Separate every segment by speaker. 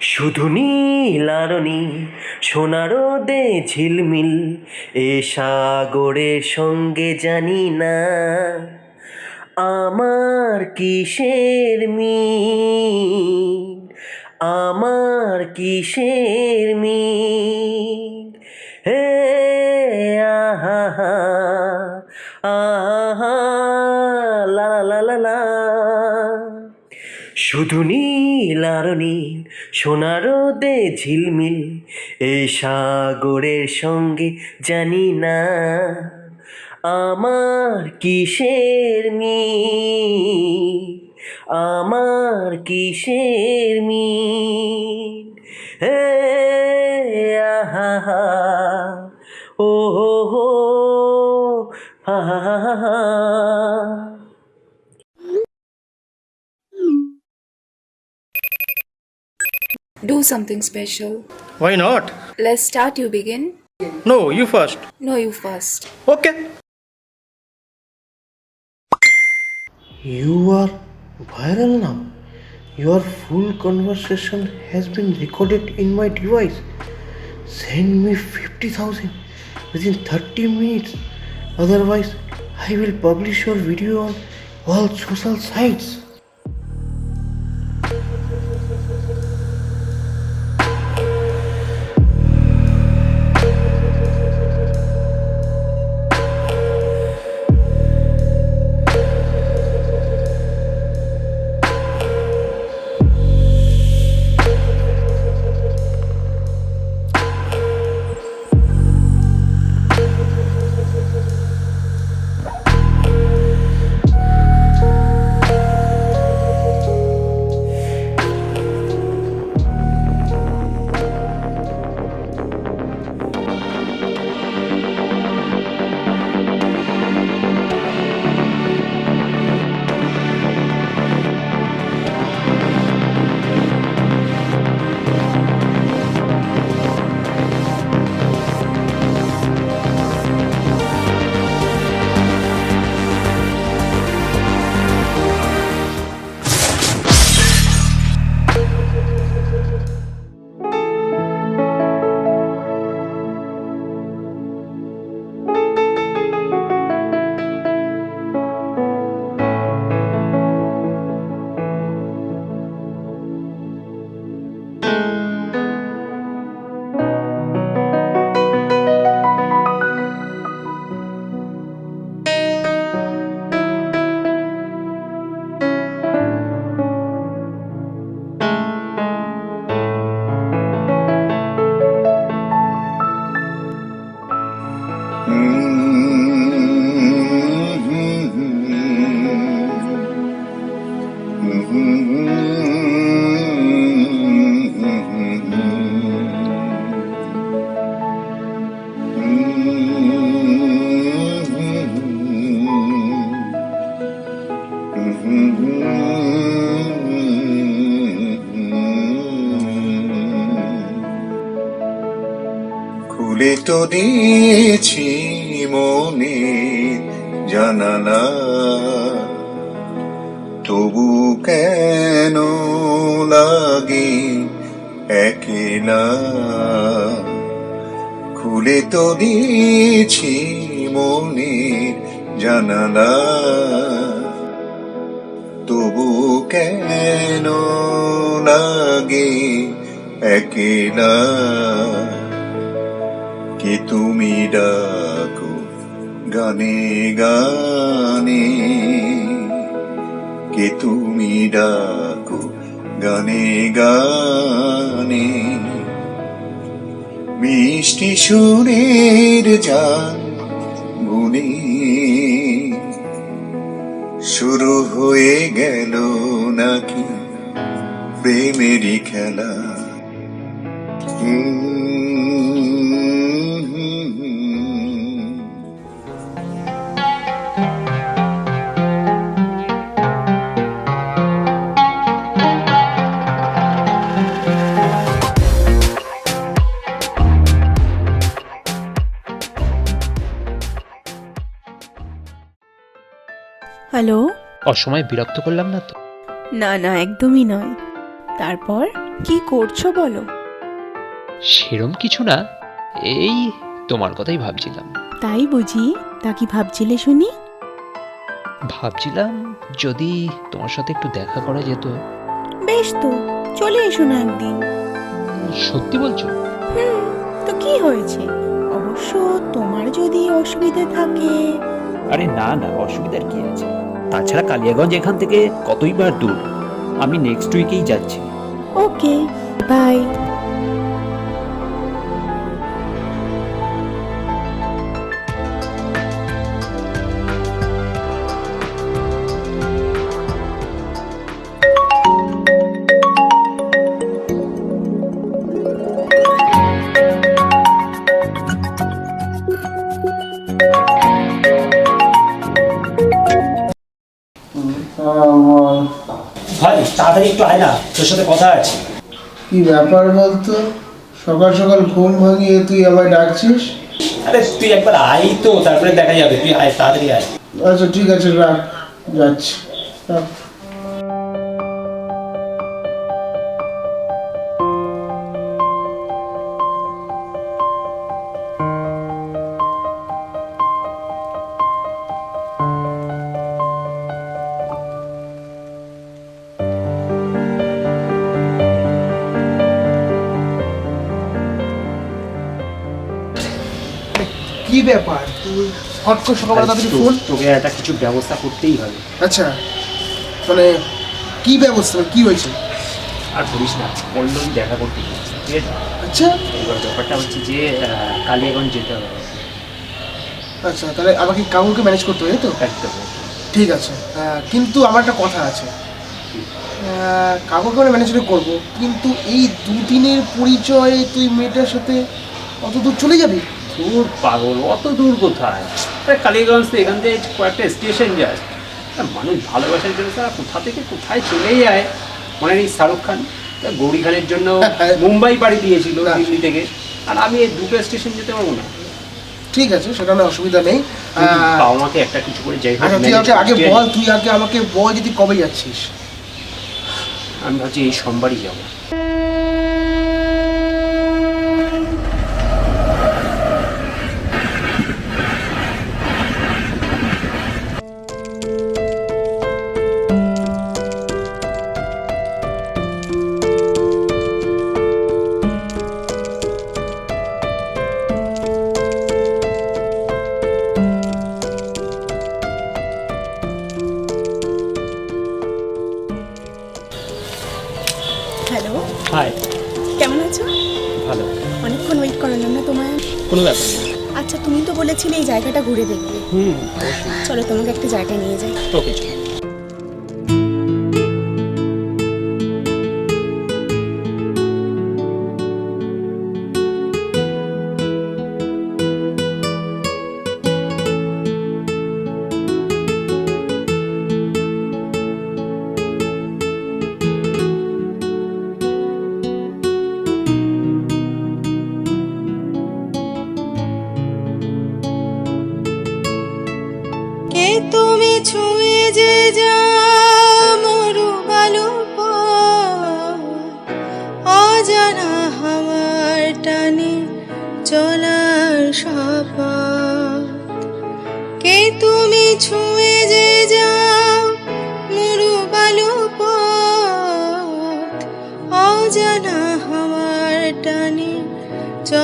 Speaker 1: শুধু নীল আর নীল, সোনারো দে ঝিলমিল, এ সাগরের সঙ্গে জানি না। আমার কিসের মিল? আমার কিসের মিল? হে, আহা আহা লা লা লা লা। শুধু নীল আর নীল সোনারো দে ঝিলমিল এই সাগরের সঙ্গে জানি না আমার কিসের মি আমার কিসের মি হে আহা ও হো হো হা হা
Speaker 2: Do something special.
Speaker 3: Why not?
Speaker 2: Let's start, you begin.
Speaker 3: No, you first.
Speaker 2: No, you first.
Speaker 3: Okay.
Speaker 4: You are viral now. Your full conversation has been recorded in my device. Send me 50,000 within 30 minutes. Otherwise, I will publish your video on all social sites.
Speaker 5: দিয়েছি মনে জানালা। তবু কেন লাগে একেলা খুলে তো দিয়েছি মনে জানালা। তবু কেন লাগে একেলা কে তুমি ডাকো, গানে গানে। কে তুমি ডাকো, গানে গানে। মিষ্টি সুরের যান গুনে। শুরু হয়ে গেল নাকি প্রেমেরই খেলা। হুম
Speaker 6: হ্যালো?
Speaker 7: অসময়ে বিরক্ত করলাম না তো?
Speaker 6: না না একদমই নয়। তারপর কি করছ বলো?
Speaker 7: সেরম কিছু না এই তোমার কথাই ভাবছিলাম।
Speaker 6: তাই বুঝি তা কি ভাবছিলে শুনি?
Speaker 7: ভাবছিলাম যদি তোমার সাথে একটু দেখা করা যেত।
Speaker 6: বেশ তো চলে এসো না একদিন।
Speaker 7: সত্যি বলছো?
Speaker 6: হুম তো কি হয়েছে? অবশ্য তোমার যদি অসুবিধা থাকে।
Speaker 8: আরে না না অসুবিধার কি আছে? তাছাড়া কালিয়াগঞ্জ এখান থেকে কতই বার দূর? আমি নেক্সট উইকেই যাচ্ছি।
Speaker 6: ওকে বাই
Speaker 9: তাড়াতাড়ি একটু আয় না তোর সাথে কথা আছে।
Speaker 10: কি ব্যাপার বলতো? সকাল সকাল ঘুম ভাঙিয়ে তুই আবার ডাকছিস?
Speaker 9: আরে তুই একবার আয় তো তারপরে দেখা যাবে তুই আয় তাড়াতাড়ি আয়।
Speaker 10: আচ্ছা ঠিক আছে রাখ যাচ্ছি। রাখ। কি ব্যাপার? তুই হট করে সকালবেলা তাড়াতাড়ি ফোন
Speaker 8: তোকে একটা কিছু ব্যবস্থা করতেই হবে।
Speaker 10: আচ্ছা মানে কি ব্যবস্থা কি হয়েছে?
Speaker 8: আর করিস না পল্লবী দেখা করতে ঠিক আছে?
Speaker 10: আচ্ছা।
Speaker 8: এবার ব্যাপারটা হচ্ছে যে কালিয়াগঞ্জ যেতে হবে।
Speaker 10: আচ্ছা তাহলে আমাকে কাকুকে ম্যানেজ করতে হবে তো?
Speaker 8: একদম
Speaker 10: ঠিক আছে। কিন্তু আমার একটা কথা আছে। কাকুকে আমরা ম্যানেজ করব কিন্তু এই দুদিনের পরিচয়ে তুই মেয়েটার সাথে অত দূর চলে যাবি?
Speaker 8: দূর পাগল অত দূর কোথায়? আরে কালীগঞ্জ তো এখান থেকে কয়েকটা স্টেশন যায়। মানুষ ভালোবাসার জন্য তারা কোথা থেকে কোথায় চলে যায়? মনে নেই শাহরুখ খান? গৌরী খানের জন্য মুম্বাই বাড়ি দিয়েছিল। দিল্লি থেকে। আর আমি এই দুটো স্টেশন যেতে পারব না।
Speaker 10: ঠিক আছে সেটা না অসুবিধা নেই।
Speaker 8: বাবা মাকে একটা কিছু করে যাই
Speaker 10: আচ্ছা
Speaker 8: manage
Speaker 10: আগে বল তুই আগে আমাকে বল যদি কবে যাচ্ছিস।
Speaker 8: আমি ভাবছি এই সোমবারই যাব।
Speaker 6: দেখবে
Speaker 8: হুম
Speaker 6: চলো তোমাকে একটা জায়গায় নিয়ে যাই।
Speaker 8: ওকে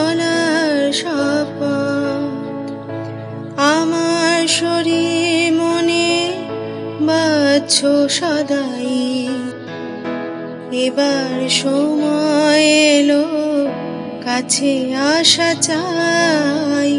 Speaker 11: চলার শপথ। আমার শরীর মনে বাচ্ছ সদাই। এবার সময় এলো কাছে আসা চাই।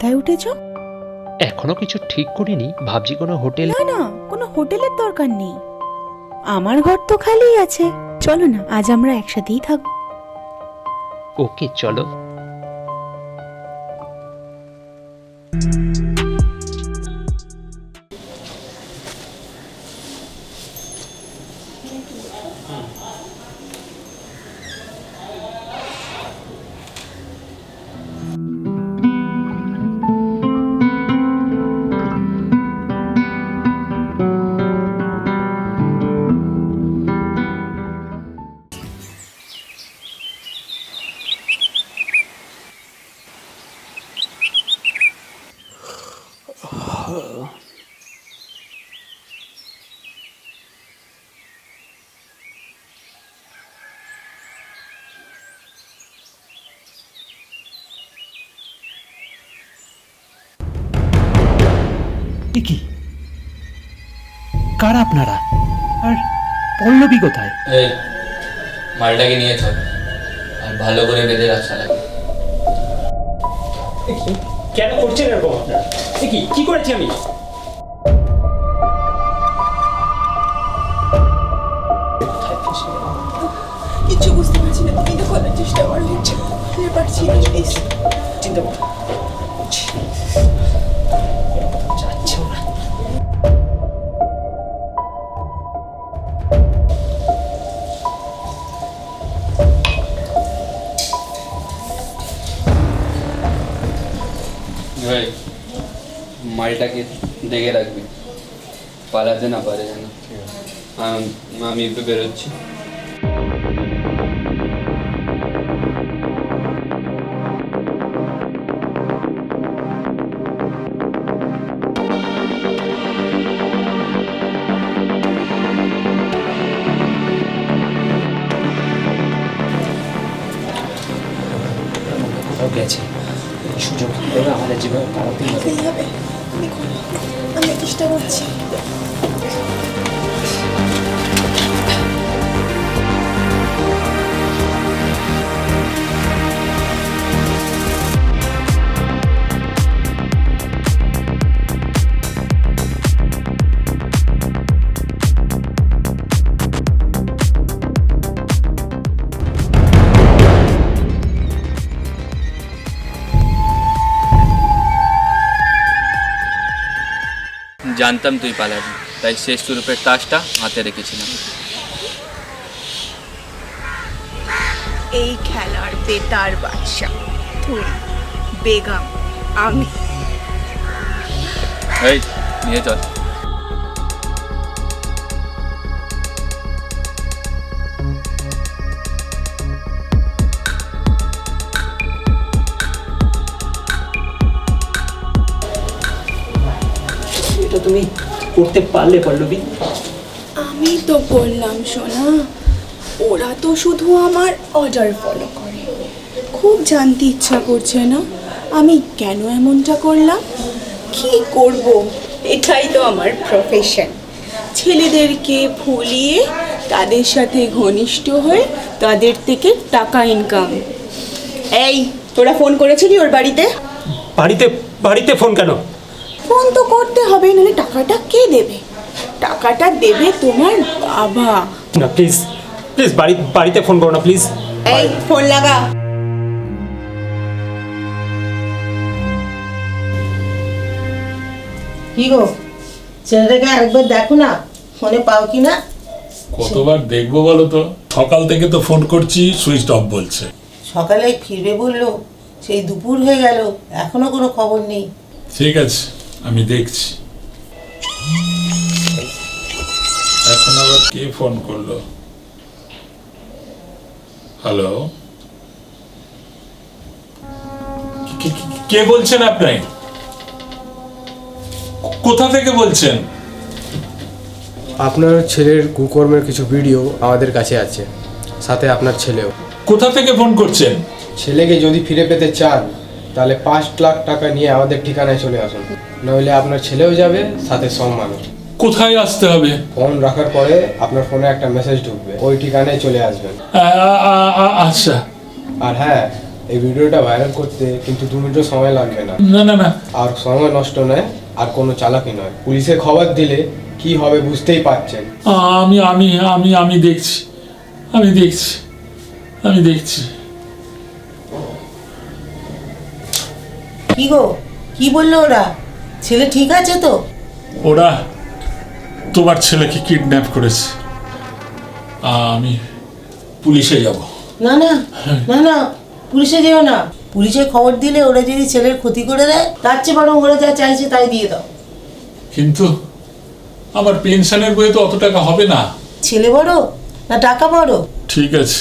Speaker 6: কোথায় উঠেছ?
Speaker 7: এখনও কিছু ঠিক করিনি ভাবছি কোনো হোটেল
Speaker 6: না না কোনো হোটেলের দরকার নেই। আমার ঘর তো খালিই আছে। চলো না আজ আমরা একসাথেই থাকব
Speaker 7: ওকে চলো।
Speaker 8: কি কারা আপনারা? আর পল্লবী কোথায়?
Speaker 12: এই মালটাকে নিয়ে চল। আর ভালো করে বেঁধে রাখ শালাকে।
Speaker 8: কেন করছেন এরকম আপনারা? কি কি করেছি আমি?
Speaker 13: কিছু বুঝতে পারছি না তুমি তো করার চেষ্টা হচ্ছে বুঝতে পারছি না
Speaker 8: চিন্তা করো।
Speaker 12: মালটাকে দেখে রাখবি। পালাতে না, পারে যেন আম- একটু বেরোচ্ছি।
Speaker 8: গেছে। সুযোগ আমাদের যেভাবে পালাতে হবে।
Speaker 13: চেষ্টা করছি
Speaker 12: জানতাম তুই পালাবি। তাই শেষ রূপের তাসটা হাতে রেখেছিলাম।
Speaker 13: এই খেলার বেতার বাদশা তুই বেগম আমি।
Speaker 12: এই নিয়ে চল।
Speaker 8: তুমি করতে পারলে পল্লবী?
Speaker 13: আমি তো বললাম সোনা ওরা তো শুধু আমার অর্ডার ফলো করে। খুব জানতে ইচ্ছা করছে না আমি কেন এমনটা করলাম? কি করব? এটাই তো আমার প্রফেশন ছেলেদেরকে ভুলিয়ে তাদের সাথে ঘনিষ্ঠ হয়ে তাদের থেকে টাকা ইনকাম এই তোরা ফোন করেছিলি ওর বাড়িতে?
Speaker 8: বাড়িতে বাড়িতে ফোন কেন?
Speaker 13: ফোন তো করতে হবে নাহলে টাকাটা কে দেবে? টাকাটা দেবে তোমার বাবা।
Speaker 8: না প্লিজ প্লিজ বাড়ি বাড়িতে ফোন করো না প্লিজ
Speaker 13: এই ফোন লাগা।
Speaker 14: কি গো? ছেলেটাকে একবার দেখো না ফোনে পাও কি না?
Speaker 15: কতবার দেখব বলো তো? সকাল থেকে তো ফোন করছি সুইচ অফ বলছে।
Speaker 14: সকালে ফিরবে বলল সেই দুপুর হয়ে গেল এখনও কোনো খবর নেই।
Speaker 15: ঠিক আছে। আমি দেখছি। এখন আবার কে ফোন করল? হ্যালো? কে- বলছেন আপনি? কোথা থেকে বলছেন?
Speaker 5: আপনার ছেলের কুকর্মের কিছু ভিডিও আমাদের কাছে আছে সাথে আপনার ছেলেও।
Speaker 15: কোথা থেকে ফোন করছেন?
Speaker 5: ছেলেকে যদি ফিরে পেতে চান তাহলে পাঁচ লাখ টাকা নিয়ে আমাদের ঠিকানায় চলে আসুন। নইলে আপনার ছেলেও যাবে সাথে সম্মান
Speaker 15: কোথায় আসতে হবে?
Speaker 5: ফোন রাখার পরে আপনার ফোনে একটা মেসেজ ঢুকবে। ওই ঠিকানায় চলে আসবেন।
Speaker 15: আচ্ছা।
Speaker 5: আর হ্যাঁ এই ভিডিওটা ভাইরাল করতে কিন্তু দু মিনিটও সময় লাগবে না।
Speaker 15: না না না।
Speaker 5: আর সময় নষ্ট নয় আর কোনো চালাকি নয়। পুলিশে খবর দিলে কি হবে বুঝতেই পারছেন।
Speaker 15: আমি আমি আমি আমি দেখছি। আমি দেখছি। আমি দেখছি।
Speaker 14: কি গো? কি বলল ওরা? ছেলে ঠিক আছে তো?
Speaker 15: ওরা তোমার ছেলেকে কিডন্যাপ করেছে। আমি পুলিশে যাব।
Speaker 14: না না না না পুলিশে যেও না। পুলিশে খবর দিলে ওরা যদি ছেলের ক্ষতি করে দেয় তার চেয়ে বরং ওরা যা চাইছে তাই দিয়ে দাও।
Speaker 15: কিন্তু আমার পেনশনের বইয়ে তো অত টাকা হবে না।
Speaker 14: ছেলে বড় না টাকা বড়?
Speaker 15: ঠিক আছে।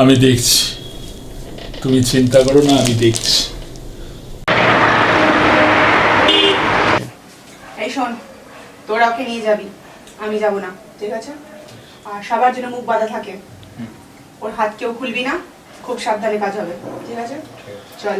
Speaker 15: আমি দেখছি। তুমি চিন্তা করো না আমি দেখছি
Speaker 13: এই শোন তোরা ওকে নিয়ে যাবি আমি যাব না ঠিক আছে? আর সবার জন্য মুখ বাঁধা থাকে। ওর হাত কেউ খুলবি না খুব সাবধানে কাজ হবে ঠিক আছে। চল।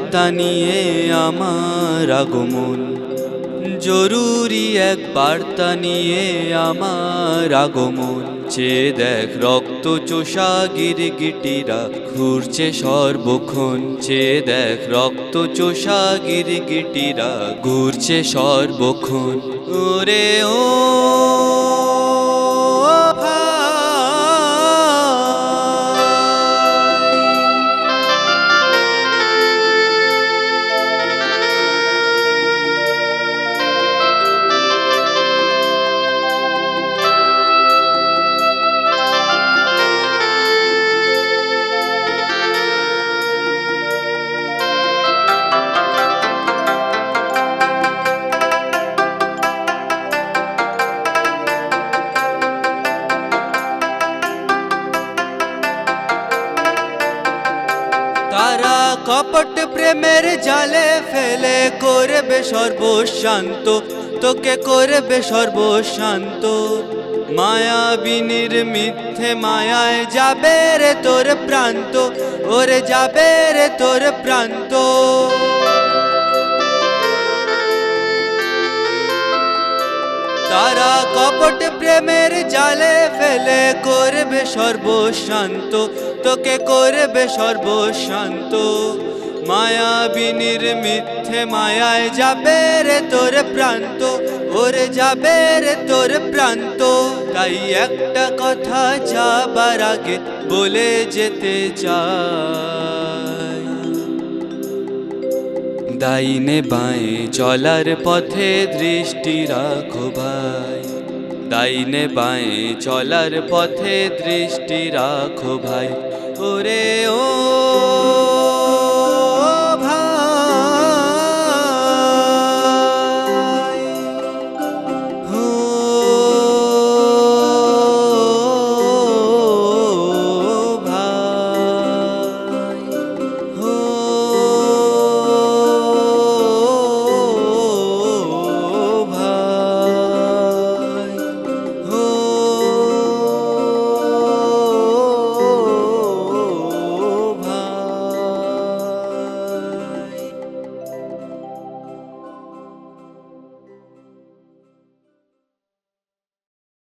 Speaker 12: বার্তা নিয়ে আমার আগমন। জরুরি এক বার্তা নিয়ে আমার আগমন। চেয়ে দেখ রক্ত চোষা গিরগিটিরা ঘুরছে সর্বক্ষণ। চেয়ে দেখ রক্ত চোষা গিরগিটিরা ঘুরছে সর্বক্ষণ। ওরে ও প্রেমের জালে ফেলে করবে সর্বশান্ত, তোকে করবে সর্বশান্ত। মায়াবিনীর মিথ্যে মায়ায় যাবে রে তোর প্রান্ত, ওরে যাবে রে তোর প্রান্ত। তারা কপট প্রেমের জালে ফেলে করবে সর্বশান্ত, তোকে করবে সর্বশান্ত। মায়াবিনীর মিথ্যে মায়ায় যাবে রে তোর প্রান্ত, ওরে যাবে রে তোর প্রান্ত। তাই একটা কথা যাবার আগে বলে যেতে চাই। দাইনে বাঁয়ে চলার পথে দৃষ্টি রাখো ভাই। দাইনে বাঁয়ে চলার পথে দৃষ্টি রাখো ভাই। ওরে ও